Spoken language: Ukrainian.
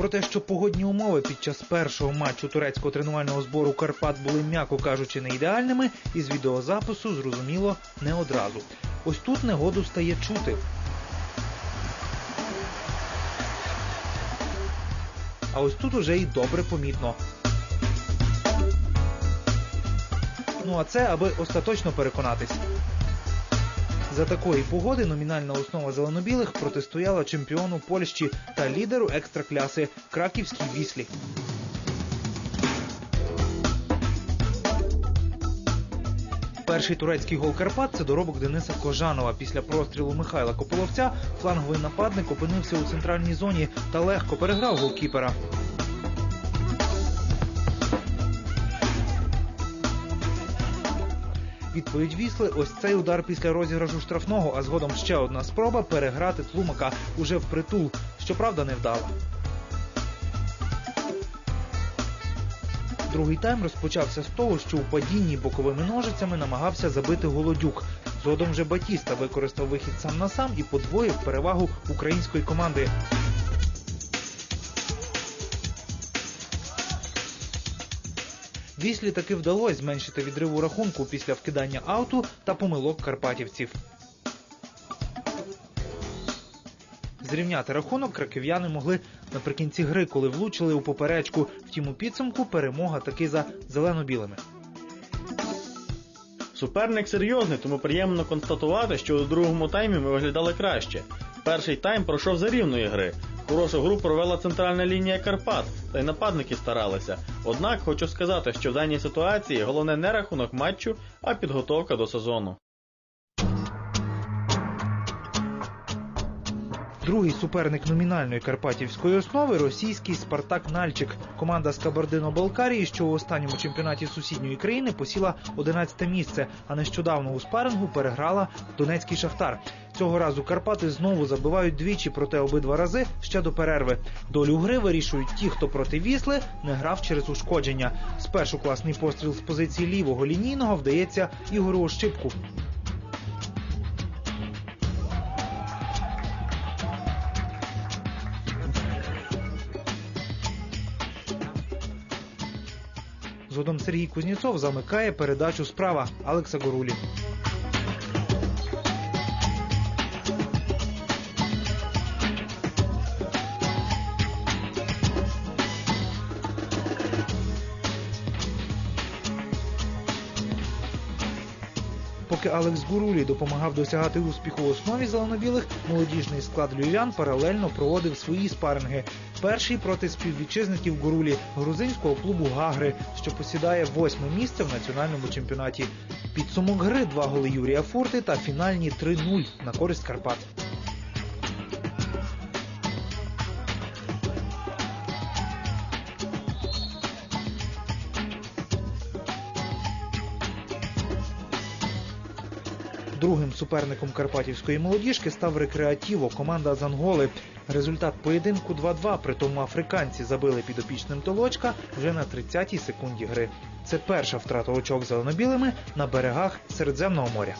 Про те, що погодні умови під час першого матчу турецького тренувального збору Карпат були, м'яко кажучи, не ідеальними, із відеозапису зрозуміло не одразу. Ось тут негоду стає чути. А ось тут уже і добре помітно. Ну а це аби остаточно переконатись. За такої погоди номінальна основа зеленобілих протистояла чемпіону Польщі та лідеру екстракляси краківській віслі. Перший турецький гол Карпат це доробок Дениса Кожанова. Після прострілу Михайла Кополовця фланговий нападник опинився у центральній зоні та легко переграв голкіпера. Відповідь Вісли ось цей удар після розіграшу штрафного, а згодом ще одна спроба переграти Тлумака уже впритул. Щоправда, не вдала. Другий тайм розпочався з того, що у падінні боковими ножицями намагався забити Голодюк. Згодом вже Батіста використав вихід сам на сам і подвоїв перевагу української команди. Віслі таки вдалося зменшити відрив у рахунку після вкидання ауту та помилок карпатівців. Зрівняти рахунок краків'яни могли наприкінці гри, коли влучили у поперечку. Втім, у підсумку перемога таки за зелено-білими. Суперник серйозний, тому приємно констатувати, що у другому таймі ми виглядали краще. Перший тайм пройшов за рівної гри. Хорошу гру провела центральна лінія Карпат, та й нападники старалися. Однак хочу сказати, що в даній ситуації головне не рахунок матчу, а підготовка до сезону. Другий суперник номінальної карпатівської основи російський Спартак Нальчик. Команда з Кабардино-Балкарії, що у останньому чемпіонаті сусідньої країни посіла 11 місце, а нещодавно у спарингу переграла Донецький Шахтар. Цього разу Карпати знову забивають двічі, проте обидва рази ще до перерви. Долю гри вирішують ті, хто проти вісли не грав через ушкодження. Спершу класний постріл з позиції лівого лінійного вдається Ігору Ощипку. Згодом Сергій Кузнєцов замикає передачу справа Алекса Горулі. Поки Алекс Гурулі допомагав досягати успіху в основі зеленобілих, молодіжний склад львів'ян паралельно проводив свої спаринги. Перший проти співвітчизників Гурулі грузинського клубу Гагри, що посідає восьме місце в національному чемпіонаті. Підсумок гри два голи Юрія Фурти та фінальні 3-0 на користь Карпат. Другим суперником карпатівської молодіжки став рекреатіво команда з Анголи. Результат поєдинку 2-2, притому африканці забили підопічним Толочка вже на 30-й секунді гри. Це перша втрата очок зеленобілими на берегах Середземного моря.